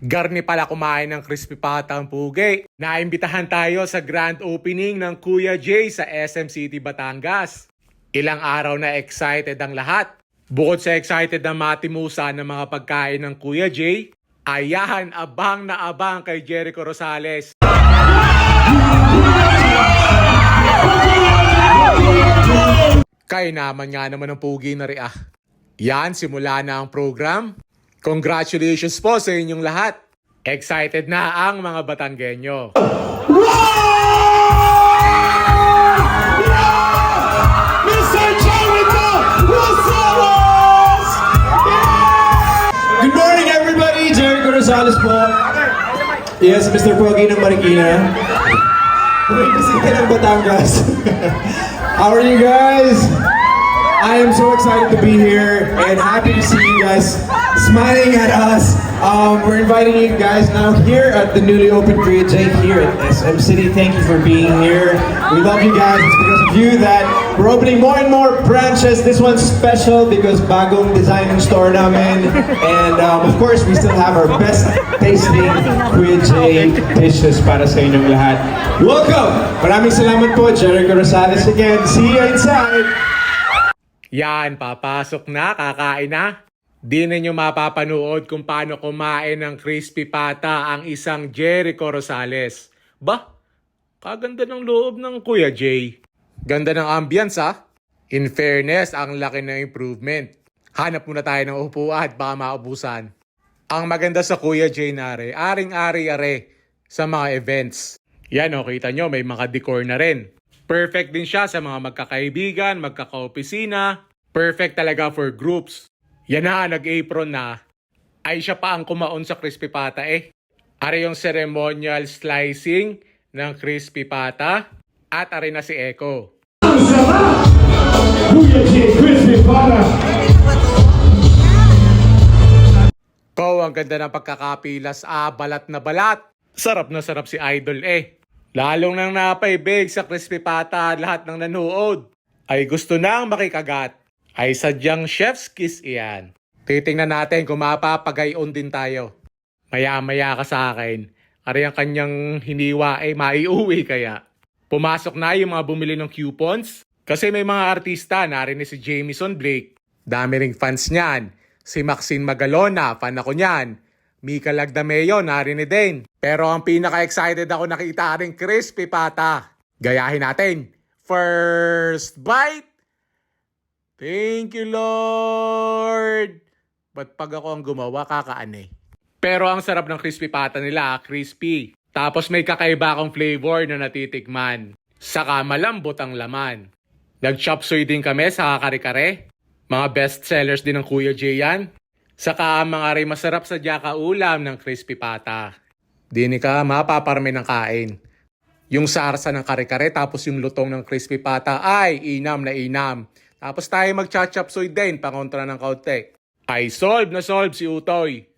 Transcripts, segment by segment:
Garni pala kumain ng crispy pata ang pugi. Naimbitahan tayo sa grand opening ng Kuya J sa SM City, Batangas. Ilang araw na excited ang lahat. Bukod sa excited na matimusa ng mga pagkain ng Kuya J, ayahan abang na abang kay Jericho Rosales. Kay naman nga naman ang pugi na rin ah. Yan, simula na ang program. Congratulations po sa inyong lahat. Excited na ang mga Batanggenyo. Good morning, everybody. Jericho Rosales po. Yes, Mr. Pogi ng Marikina. Uy, kasi ka ng Batangas. How are you guys? I am so excited to be here and happy to see you guys smiling at us. Um, we're inviting you guys now here at the newly opened Korea J here at SM City. Thank you for being here. We love you guys. It's because of you that we're opening more and more branches. This one's special because bagong design ng store namin. And um, of course, we still have our best tasting Korea J dishes para sa inyong lahat. Welcome! Maraming salamat po, Jericho Rosales again. See you inside! Yan, papasok na, kakain na. Di ninyo mapapanood kung paano kumain ng crispy pata ang isang Jericho Rosales. Ba, kaganda ng loob ng Kuya J. Ganda ng ambience ah. In fairness, ang laki ng improvement. Hanap muna tayo ng upuan, baka maubusan. Ang maganda sa Kuya J nare, aring-ari are sa mga events. Yan o, kita nyo, may mga decor na rin. Perfect din siya sa mga magkakaibigan, magkakaopisina. Perfect talaga for groups. Yan na, nag-apron na. Ay siya pa ang kumaon sa crispy pata eh. Are yung ceremonial slicing ng crispy pata. At are na si Eko. Ko, ang ganda ng pagkakapilas. Ah, balat na balat. Sarap na sarap si Idol eh. Lalong nang napaibig sa crispy pata lahat ng nanood. Ay gusto nang makikagat. Ay sadyang chef's kiss iyan. Titingnan natin kung mapapagayon din tayo. Maya-maya ka sa akin. Ari ang kanyang hiniwa ay maiuwi kaya. Pumasok na yung mga bumili ng coupons. Kasi may mga artista, narinig si Jamison Blake. Dami ring fans niyan. Si Maxine Magalona, fan ako niyan. Mika Lagdameo, narinig din. Pero ang pinaka-excited ako nakita rin crispy pata. Gayahin natin. First bite. Thank you, Lord. Ba't pag ako ang gumawa, kakaan eh. Pero ang sarap ng crispy pata nila, ah, crispy. Tapos may kakaiba akong flavor na natitikman. Saka malambot ang laman. Nag-chop suey din kami sa kare-kare. Mga best sellers din ng Kuya J yan. Saka ang mga rin masarap sa jaka ulam ng crispy pata. Di ka mapaparami ng kain. Yung sarsa ng kare-kare tapos yung lutong ng crispy pata ay inam na inam. Tapos tayo mag-chop suey din pangontra ng kaunti. Ay solve na solve si Utoy.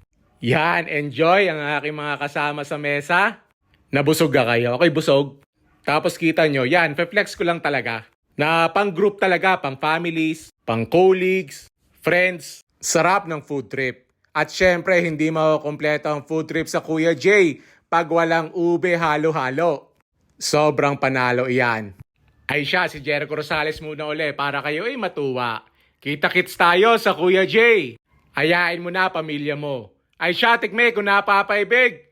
Yan, enjoy ang aking mga kasama sa mesa. Nabusog ka kayo? Okay, busog. Tapos kita nyo, yan, flex ko lang talaga. Na pang group talaga, pang families, pang colleagues, friends. Sarap ng food trip. At syempre, hindi makukompleto ang food trip sa Kuya J pag walang ube halo-halo. Sobrang panalo iyan. Ay siya, si Jericho Rosales muna uli para kayo ay matuwa. Kita-kits tayo sa Kuya J. Ayain mo na pamilya mo. Ay siya, tikme kung napapaibig.